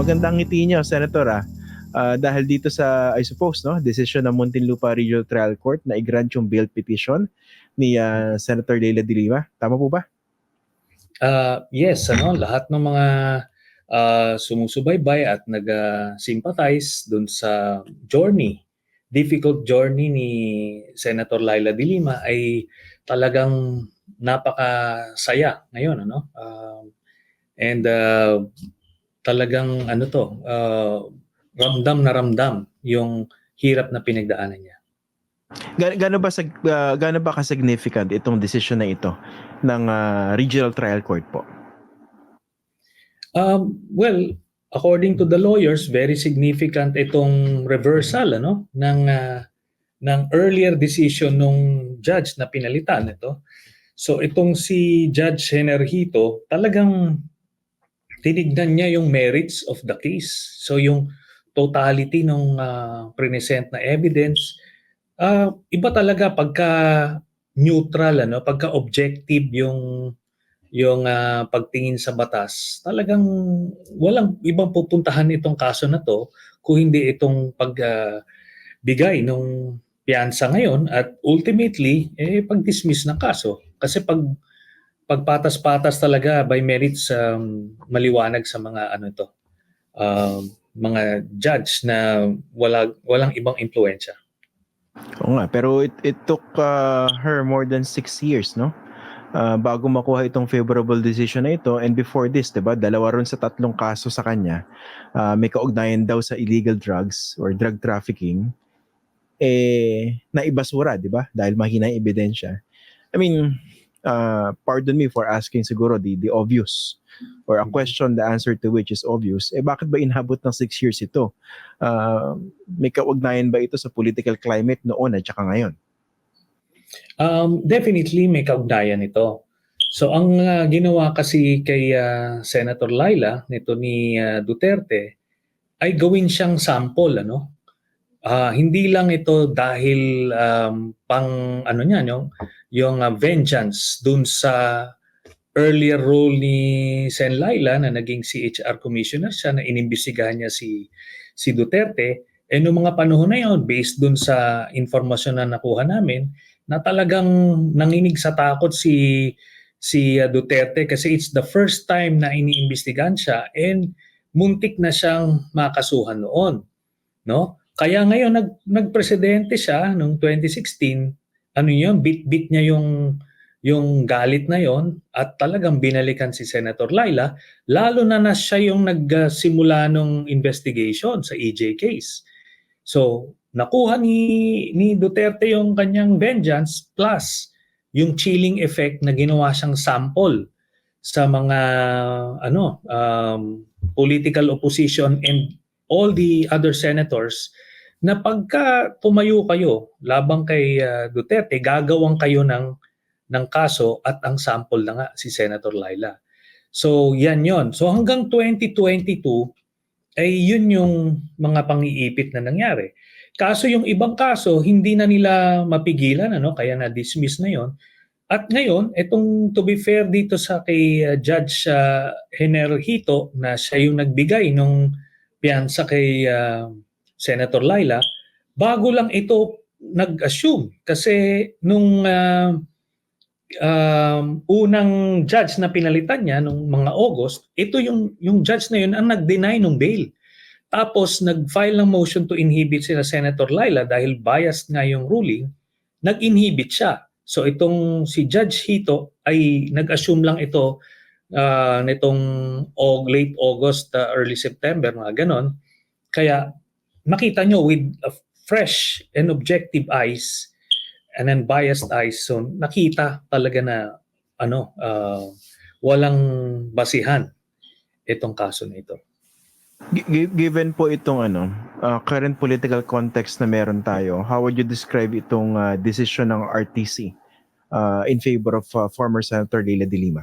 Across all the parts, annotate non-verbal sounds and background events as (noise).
magandang ngiti niyo, Senator ah. Ah, dahil dito sa, I suppose, no, decision ng Muntinlupa Regional Trial Court na i-grant yung bail petition ni ah, Senator Leila de Lima. Tama po ba? Ah, yes, ano, lahat ng mga ah, sumusubaybay at nag-sympathize dun sa journey, difficult journey ni Senator Laila de Lima ay talagang napakasaya ngayon, ano? Um, and ah, talagang ano to, ah, ramdam na ramdam yung hirap na pinagdaanan niya. Ga- gaano ba sa ah, gaano ba ka-significant itong decision na ito ng ah, Regional Trial Court po? Um, well, according to the lawyers, very significant itong reversal ano ng ah, ng earlier decision nung judge na pinalitan ito. So itong si Judge Henerhito, talagang tinignan niya yung merits of the case. So yung totality ng uh, present na evidence, ah, iba talaga pagka neutral ano, pagka objective yung yung ah, pagtingin sa batas, talagang walang ibang pupuntahan itong kaso na to kung hindi itong pagbigay ng piyansa ngayon at ultimately eh pag-dismiss ng kaso. Kasi pag pagpatas-patas talaga by merits um, maliwanag sa mga ano ito um, mga judge na wala walang ibang impluensya. Oo nga, pero it, it took ah, her more than six years, no? Ah, bago makuha itong favorable decision na ito. And before this, di ba, dalawa ron sa tatlong kaso sa kanya, ah, may kaugnayan daw sa illegal drugs or drug trafficking, eh, naibasura, di ba? Dahil mahina yung ebidensya. I mean, uh, pardon me for asking siguro the, the obvious or a question the answer to which is obvious, eh bakit ba inhabot ng six years ito? Ah, may kaugnayan ba ito sa political climate noon at saka ngayon? Um, definitely may kaugnayan ito. So ang ah, ginawa kasi kay ah, Senator Laila nito ni ah, Duterte ay gawin siyang sample ano. Ah, hindi lang ito dahil um, pang ano niya yung yung ah, vengeance dun sa earlier role ni Sen Laila na naging CHR commissioner siya na inimbestigahan niya si si Duterte. Eh noong mga panahon na yon based dun sa informasyon na nakuha namin na talagang nanginig sa takot si si uh, Duterte kasi it's the first time na iniimbestigahan siya and muntik na siyang makasuhan noon no kaya ngayon nag nagpresidente siya noong 2016 ano yun? Bit-bit niya yung yung galit na yon at talagang binalikan si Senator Laila lalo na na siya yung nagsimula ng investigation sa EJ case. So nakuha ni ni Duterte yung kanyang vengeance plus yung chilling effect na ginawa siyang sample sa mga ano um, political opposition and all the other senators na pagka tumayo kayo labang kay uh, Duterte gagawang kayo ng ng kaso at ang sample na nga si Senator Laila. So yan yon. So hanggang 2022 ay yun yung mga pangiipit na nangyari. Kaso yung ibang kaso, hindi na nila mapigilan, ano? kaya na-dismiss na yon. At ngayon, itong to be fair dito sa kay uh, Judge uh, Henerhito na siya yung nagbigay nung piyansa kay uh, Senator Laila, bago lang ito nag-assume. Kasi nung uh, um, unang judge na pinalitan niya nung mga August, ito yung, yung judge na yun ang nag-deny ng bail. Tapos nag-file ng motion to inhibit sila Senator Laila dahil biased nga yung ruling, nag-inhibit siya. So itong si Judge Hito ay nag-assume lang ito uh, nitong late August, uh, early September, mga ganon. Kaya makita nyo with a fresh and objective eyes and unbiased eyes, so nakita talaga na ano, uh, walang basihan itong kaso na ito. Given po itong ano uh, current political context na meron tayo, how would you describe itong uh, decision ng RTC uh, in favor of uh, former Senator Leila de Lima?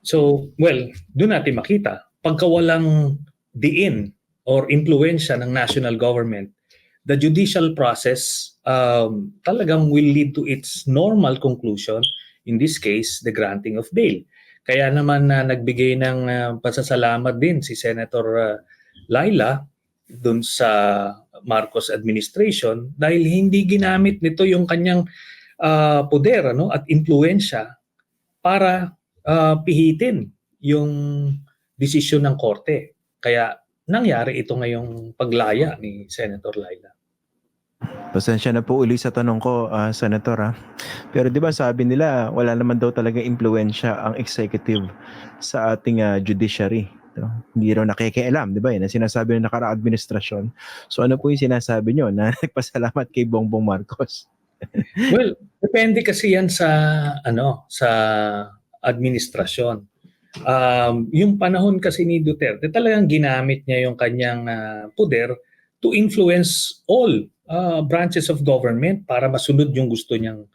So, well, doon natin makita pagka walang diin or impluensya ng national government, the judicial process um, talagang will lead to its normal conclusion, in this case, the granting of bail. Kaya naman na nagbigay ng ah, pasasalamat din si Senator ah, Laila dun sa Marcos administration dahil hindi ginamit nito yung kanyang ah, poder ano at impluensya para ah, pihitin yung desisyon ng korte. Kaya nangyari ito ngayong paglaya ni Senator Laila. Pasensya na po uli sa tanong ko, ah, Senator. Ha? Pero di ba sabi nila, wala naman daw talaga impluensya ang executive sa ating ah, judiciary. No? Hindi raw nakikialam, di ba? Yan ang sinasabi ng nakaraang administrasyon. So ano po yung sinasabi nyo na (laughs) nagpasalamat kay Bongbong Marcos? Well, depende kasi yan sa ano, sa administrasyon. Um, yung panahon kasi ni Duterte, talagang ginamit niya yung kanyang ah, poder to influence all ah, branches of government para masunod yung gusto niyang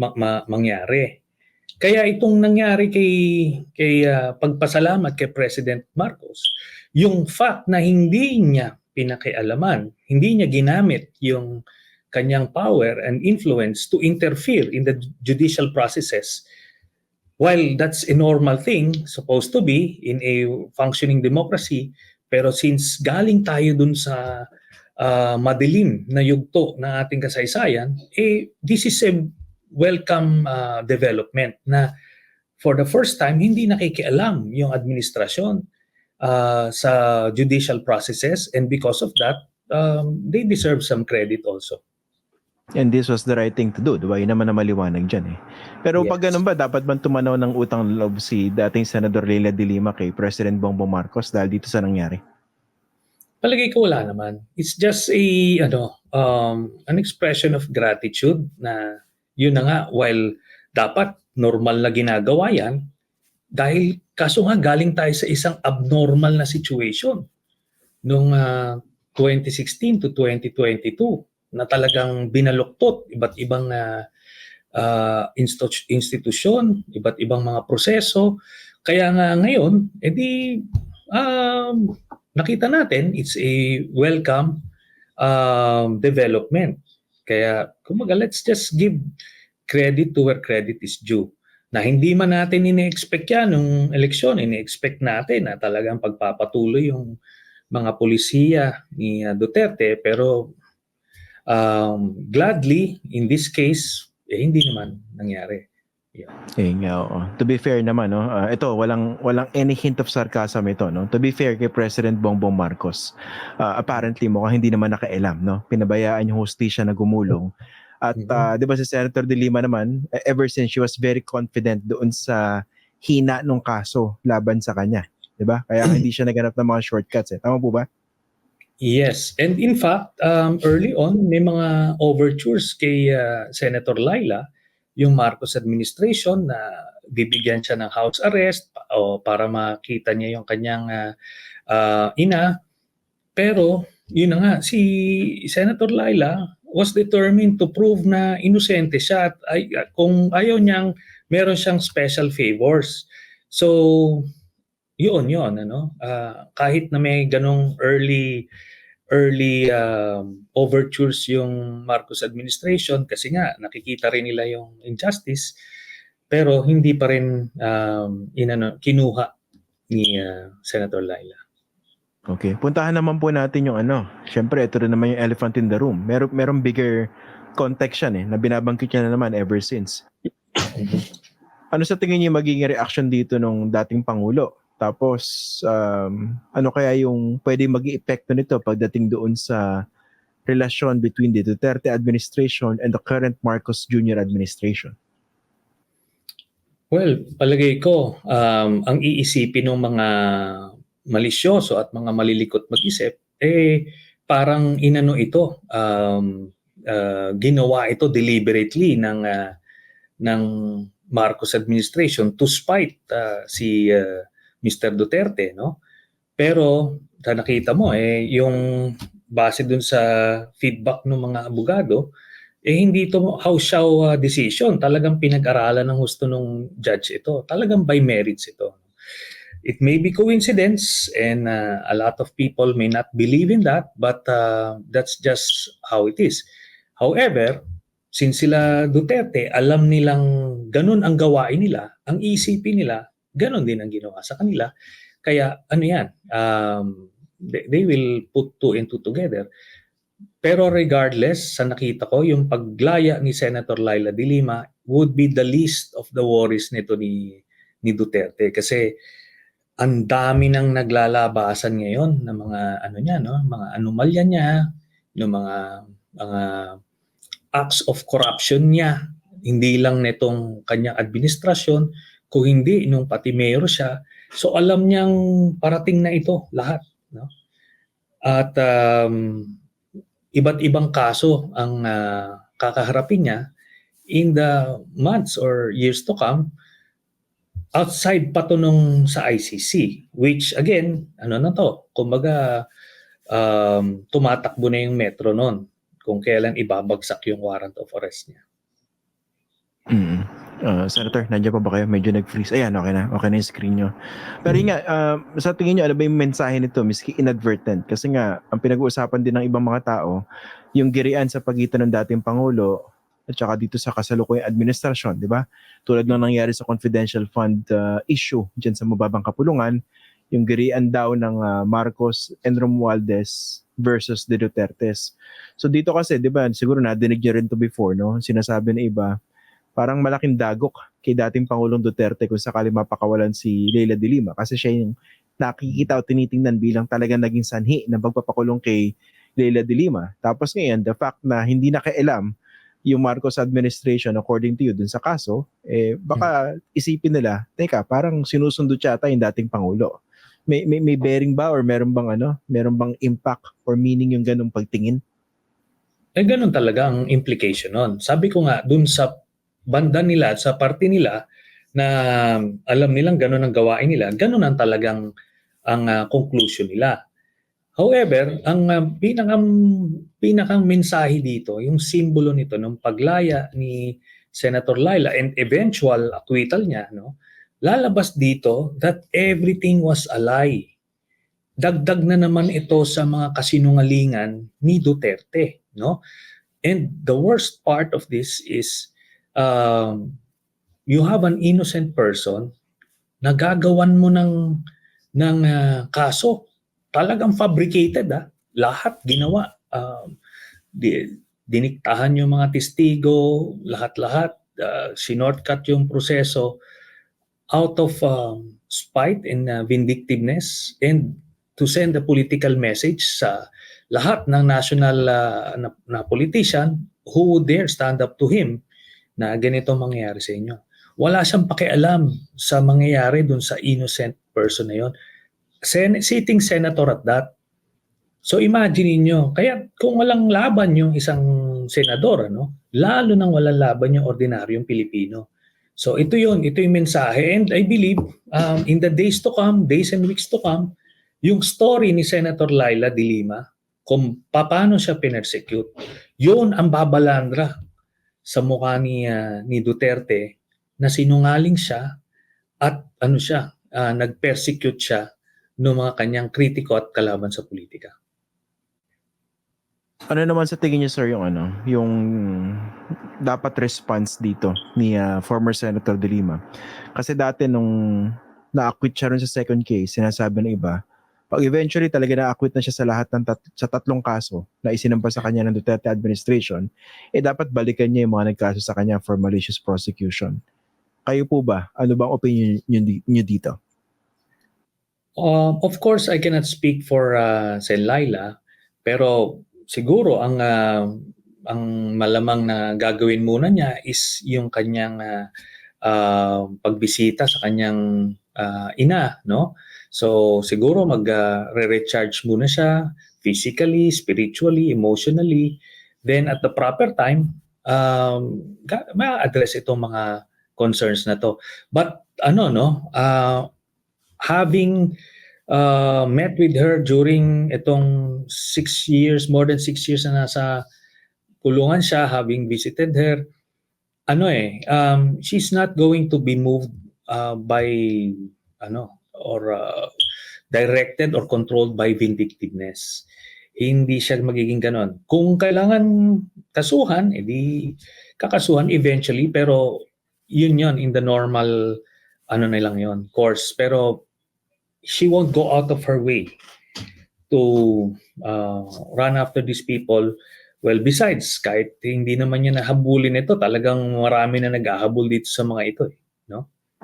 ma- ma- mangyari. Kaya itong nangyari kay kay ah, pagpasalamat kay President Marcos, yung fact na hindi niya pinakialaman, hindi niya ginamit yung kanyang power and influence to interfere in the judicial processes while that's a normal thing supposed to be in a functioning democracy pero since galing tayo dun sa ah, madilim na yugto ng ating kasaysayan eh this is a welcome ah, development na for the first time hindi nakikialam yung administrasyon ah, sa judicial processes. And because of that um, they deserve some credit also And this was the right thing to do, di ba? Yun naman na maliwanag dyan eh. Pero pag Yes. ganun ba, dapat bang tumanaw ng utang loob si dating Senador Leila de Lima kay President Bongbong Marcos dahil dito sa nangyari? Palagay ko wala naman. It's just a ano um an expression of gratitude na yun na nga while dapat normal na ginagawa yan dahil kaso nga galing tayo sa isang abnormal na situation nung ah, 2016 to 2022 na talagang binaluktot iba't ibang ah, ah, instu- institusyon, iba't ibang mga proseso. Kaya nga ngayon, edi um, nakita natin it's a welcome um, development. Kaya kumaga let's just give credit to where credit is due. Na hindi man natin ini-expect yan nung eleksyon, ini-expect natin na talagang pagpapatuloy yung mga polisiya ni uh, Duterte pero um, gladly in this case eh, hindi naman nangyari. Eh, nga, oo. To be fair naman, no? ah, ito, walang, walang any hint of sarcasm ito, no? To be fair kay President Bongbong Marcos, ah, apparently mukhang hindi naman nakailam, no? Pinabayaan yung hostisya na gumulong. At, Mhm. ah, di ba si Senator De Lima naman, eh, ever since she was very confident doon sa hina nung kaso laban sa kanya. Di ba? Kaya (clears throat) hindi siya naganap ng mga shortcuts, eh. Tama po ba? Yes, and in fact, um, early on may mga overtures kay uh, Senator Laila, yung Marcos administration na bibigyan siya ng house arrest o para makita niya yung kanyang uh, uh, ina. Pero yun na nga, si Senator Laila was determined to prove na inosente siya at ay, kung ayaw niyang meron siyang special favors. So, yun, yun, ano? Ah, kahit na may ganong early early um, overtures yung Marcos administration kasi nga nakikita rin nila yung injustice pero hindi pa rin um, inano, kinuha ni uh, Senator Laila. Okay. Puntahan naman po natin yung ano. Siyempre, ito rin naman yung elephant in the room. Meron, merong bigger context yan eh, na binabangkit niya na naman ever since. Ano sa tingin niyo magiging reaction dito nung dating Pangulo? Tapos, um, ano kaya yung pwede maging epekto nito pagdating doon sa relasyon between the Duterte administration and the current Marcos Jr. administration? Well, palagay ko, um, ang iisipin ng mga malisyoso at mga malilikot mag-isip, eh parang inano ito, um, uh, ginawa ito deliberately ng uh, ng Marcos administration to spite uh, si uh, Mr. Duterte, no? Pero sa nakita mo eh yung base dun sa feedback ng mga abogado, eh hindi ito house show uh, decision. Talagang pinag-aralan ng gusto ng judge ito. Talagang by merits ito. It may be coincidence and uh, a lot of people may not believe in that but uh, that's just how it is. However, since sila Duterte, alam nilang ganun ang gawain nila, ang isipin nila, ganon din ang ginawa sa kanila. Kaya ano yan, um, they, they will put two and two together. Pero regardless, sa nakita ko, yung paglaya ni Senator Laila de Lima would be the least of the worries nito ni, ni Duterte. Kasi ang dami nang naglalabasan ngayon ng mga ano niya, no? mga anomalya niya, ng mga mga acts of corruption niya. Hindi lang nitong kanyang administrasyon, kung hindi nung pati mayor siya. So alam niyang parating na ito lahat, no? At um, iba't ibang kaso ang ah, kakaharapin niya in the months or years to come outside pa to nung sa ICC which again ano na to kumbaga um, tumatakbo na yung metro noon kung kailan ibabagsak yung warrant of arrest niya. Mm. Uh, Senator, nandiyan pa ba kayo? Medyo nag-freeze. Ayan, okay na. Okay na yung screen nyo. Pero nga, uh, sa tingin nyo, ano ba yung mensahe nito, miski inadvertent? Kasi nga, ang pinag-uusapan din ng ibang mga tao, yung girian sa pagitan ng dating Pangulo at saka dito sa kasalukuyang administrasyon, di ba? Tulad ng nangyari sa confidential fund uh, issue dyan sa mababang kapulungan, yung girian daw ng uh, Marcos and Romualdez versus the Dutertes. So dito kasi, di ba, siguro nadinig nyo rin to before, no? Sinasabi ng iba, parang malaking dagok kay dating Pangulong Duterte kung sakali mapakawalan si Leila de Lima kasi siya yung nakikita o tinitingnan bilang talagang naging sanhi ng pagpapakulong kay Leila de Lima. Tapos ngayon, the fact na hindi nakailam yung Marcos administration according to you dun sa kaso, eh baka isipin nila, teka, parang sinusundo siya ata yung dating Pangulo. May, may, may bearing ba or meron bang ano, meron bang impact or meaning yung ganung pagtingin? Eh ganun talaga ang implication nun. Sabi ko nga, dun sa banda nila, sa party nila, na alam nilang ganun ang gawain nila, ganun ang talagang ang ah, conclusion nila. However, ang uh, pinakang, pinakang mensahe dito, yung simbolo nito ng paglaya ni Senator Laila and eventual acquittal niya, no, lalabas dito that everything was a lie. Dagdag na naman ito sa mga kasinungalingan ni Duterte. No? And the worst part of this is um, you have an innocent person na gagawan mo ng, ng ah, kaso. Talagang fabricated. Ah. Lahat ginawa. Um, di, diniktahan yung mga testigo, lahat-lahat. Uh, sinortcut yung proseso out of um, spite and uh, vindictiveness and to send a political message sa lahat ng national uh, na, na politician who would dare stand up to him na ganito mangyayari sa inyo. Wala siyang pakialam sa mangyayari dun sa innocent person na yon. Sen- sitting senator at that. So imagine niyo, kaya kung walang laban yung isang senador, ano, lalo nang walang laban yung ordinaryong Pilipino. So ito yun, ito yung mensahe. And I believe um, in the days to come, days and weeks to come, yung story ni Senator Laila de Lima, kung paano siya pinersecute, yun ang babalandra sa mukha ni, ah, ni Duterte na sinungaling siya at ano siya, ah, nag-persecute siya ng mga kanyang kritiko at kalaban sa politika. Ano naman sa tingin niyo sir yung ano, yung dapat response dito ni ah, former Senator De Lima? Kasi dati nung na-acquit siya rin sa second case, sinasabi ng iba, pag eventually talaga na-acquit na siya sa lahat ng tat- sa tatlong kaso na isinampa sa kanya ng Duterte administration, eh dapat balikan niya yung mga nagkaso sa kanya for malicious prosecution. Kayo po ba? Ano bang opinion niyo, niyo dito? Um, of course, I cannot speak for uh, si Laila, pero siguro ang ah, ang malamang na gagawin muna niya is yung kanyang ah, ah, pagbisita sa kanyang ah, ina, no? So siguro mag ah, re-recharge muna siya physically, spiritually, emotionally. Then at the proper time, um, ma-address itong mga concerns na to. But ano no, ah, having uh, met with her during itong six years, more than six years na nasa kulungan siya, having visited her, ano eh, um, she's not going to be moved uh, by, ano, or uh, directed or controlled by vindictiveness. Hindi siya magiging ganon. Kung kailangan kasuhan, edi kakasuhan eventually, pero yun yun in the normal ano na lang yon course. Pero she won't go out of her way to uh, run after these people. Well, besides, kahit hindi naman niya nahabulin ito, talagang marami na naghahabol dito sa mga ito. Eh.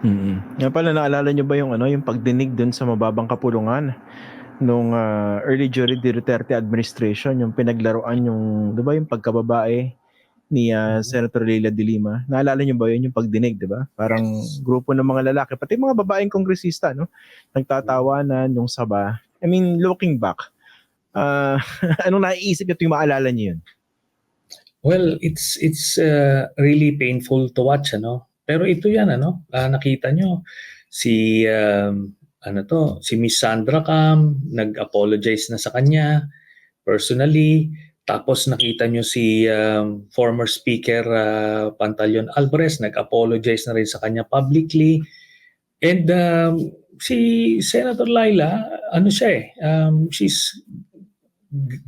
Mm. Nga pala naalala niyo ba yung ano, yung pagdinig dun sa mababang kapulungan nung ah, early the Duterte administration, yung pinaglaruan yung, 'di ba, yung pagkababae ni ah. Senator Leila de Lima. Naalala niyo ba yun yung pagdinig, 'di ba? Parang grupo ng mga lalaki, pati mga babaeng kongresista, no? Nagtatawanan yung saba. I mean, looking back, ah (laughs) anong naiisip niyo tuwing maalala niyo yun? Well, it's it's uh, really painful to watch ano. Pero ito 'yan ano, ah, nakita nyo si um, ano to, si Miss Sandra Cam nag-apologize na sa kanya personally. Tapos nakita nyo si um, former speaker uh, Pantaleon Alvarez nag-apologize na rin sa kanya publicly. And um, si Senator Laila, ano siya eh, um, she's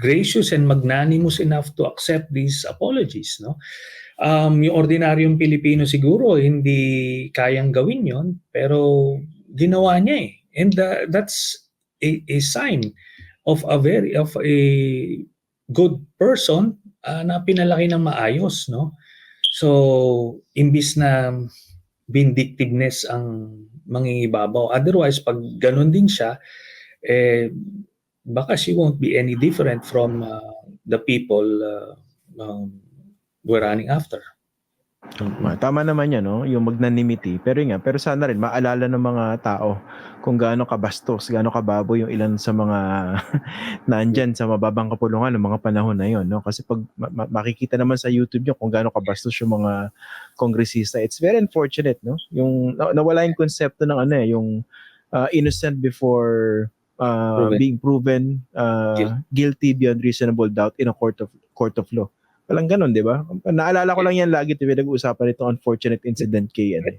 gracious and magnanimous enough to accept these apologies, no? Um, yung ordinaryong Pilipino siguro hindi kayang gawin yon, pero ginawa niya eh. And uh, that's a, a sign of a very of a good person uh, na pinalaki ng maayos, no? So, imbis na vindictiveness ang mangingibabaw. Otherwise, pag ganun din siya, eh, baka she won't be any different from uh, the people uh, um, we're running after. Ma- Tama naman yan, no? Yung magnanimity. Pero yun nga, pero sana rin maalala ng mga tao kung gaano kabastos, gaano kababo yung ilan sa mga (laughs) nandyan sa mababang kapulungan ng mga panahon na yon, no? Kasi pag ma- ma- makikita naman sa YouTube nyo kung gaano kabastos yung mga kongresista, it's very unfortunate, no? Yung na- nawala yung konsepto ng ano eh, yung uh, innocent before uh, Proven. being proven uh, Guilty. guilty beyond reasonable doubt in a court of court of law. Walang ganun, di ba? Naalala ko lang yan lagi tuwing nag-uusapan itong unfortunate incident kay, ano,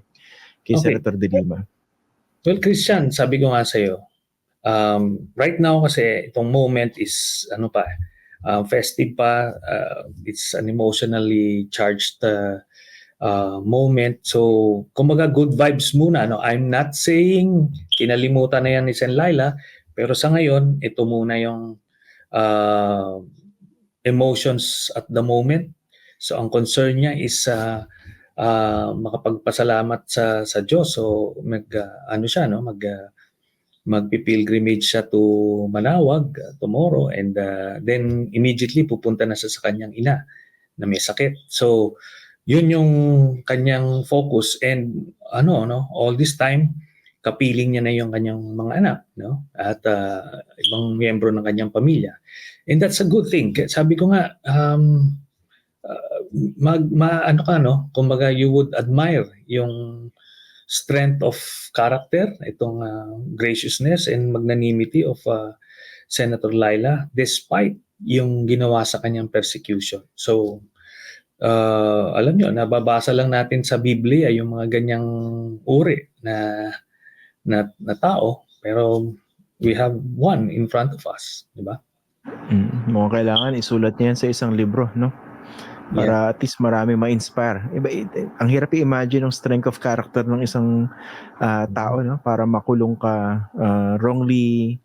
kay Okay. Senator De Lima. Well, Christian, sabi ko nga sa'yo, um, right now kasi itong moment is ano pa, uh, festive pa, uh, it's an emotionally charged uh, uh, moment. So, kumbaga good vibes muna. No? I'm not saying kinalimutan na yan ni Sen Laila, pero sa ngayon, ito muna yung uh, emotions at the moment. So, ang concern niya is uh, uh, makapagpasalamat sa sa Diyos. So mag uh, ano siya no, mag uh, magpi-pilgrimage siya to Manawag uh, tomorrow and uh, then immediately pupunta na siya sa kanyang ina na may sakit. So yun yung kanyang focus and ano no, all this time kapiling niya na yung kanyang mga anak no at uh, ibang miyembro ng kanyang pamilya. And that's a good thing. Sabi ko nga um, uh, mag ma, ano ka no? Kumbaga you would admire yung strength of character itong uh, graciousness and magnanimity of uh, Senator Laila despite yung ginawa sa kanyang persecution. So uh, alam nyo nababasa lang natin sa Biblia yung mga ganyang uri na na, na tao pero we have one in front of us di ba Mm, mukhang kailangan isulat niya yan sa isang libro, no? Para at least marami ma-inspire. Iba, i- ang hirap i-imagine ang strength of character ng isang ah, tao, no? Para makulong ka ah, wrongly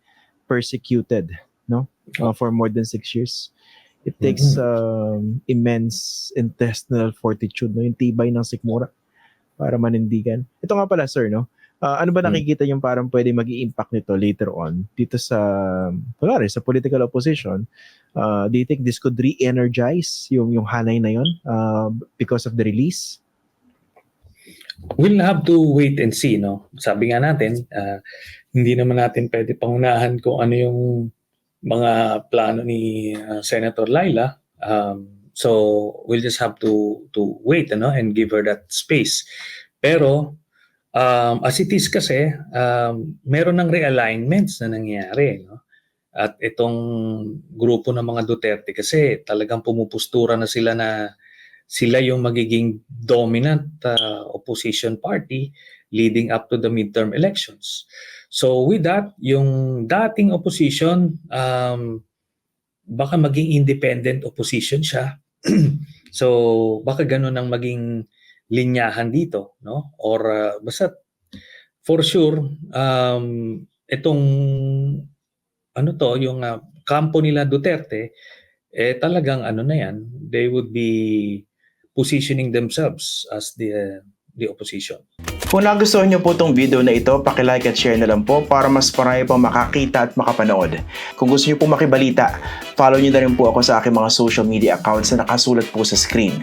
persecuted, no? Ah, for more than six years. It takes um, immense intestinal fortitude, no? Yung tibay ng sikmura para manindigan. Ito nga pala, sir, no? Ah, ano ba Hmm. nakikita yung parang pwede mag impact nito later on dito sa, kunwari, sa political opposition? Uh, do you think this could re-energize yung, yung hanay na yun uh, because of the release? We'll have to wait and see, no? Sabi nga natin, ah, hindi naman natin pwede pangunahan kung ano yung mga plano ni ah, Senator Laila. Um, so we'll just have to to wait, ano, and give her that space. Pero um, as it is kasi, um, meron ng realignments na nangyayari, no? At itong grupo ng mga Duterte kasi talagang pumupustura na sila na sila yung magiging dominant uh, opposition party leading up to the midterm elections. So with that, yung dating opposition, um, baka maging independent opposition siya. (clears throat) so baka ganun ang maging linyahan dito, no? Or uh, basta for sure, um, itong ano to, yung ah, kampo nila Duterte, eh talagang ano na yan, they would be positioning themselves as the uh, the opposition. Kung nagustuhan niyo po itong video na ito, pakilike at share na lang po para mas marami pang makakita at makapanood. Kung gusto niyo po makibalita, follow niyo na rin po ako sa aking mga social media accounts na nakasulat po sa screen.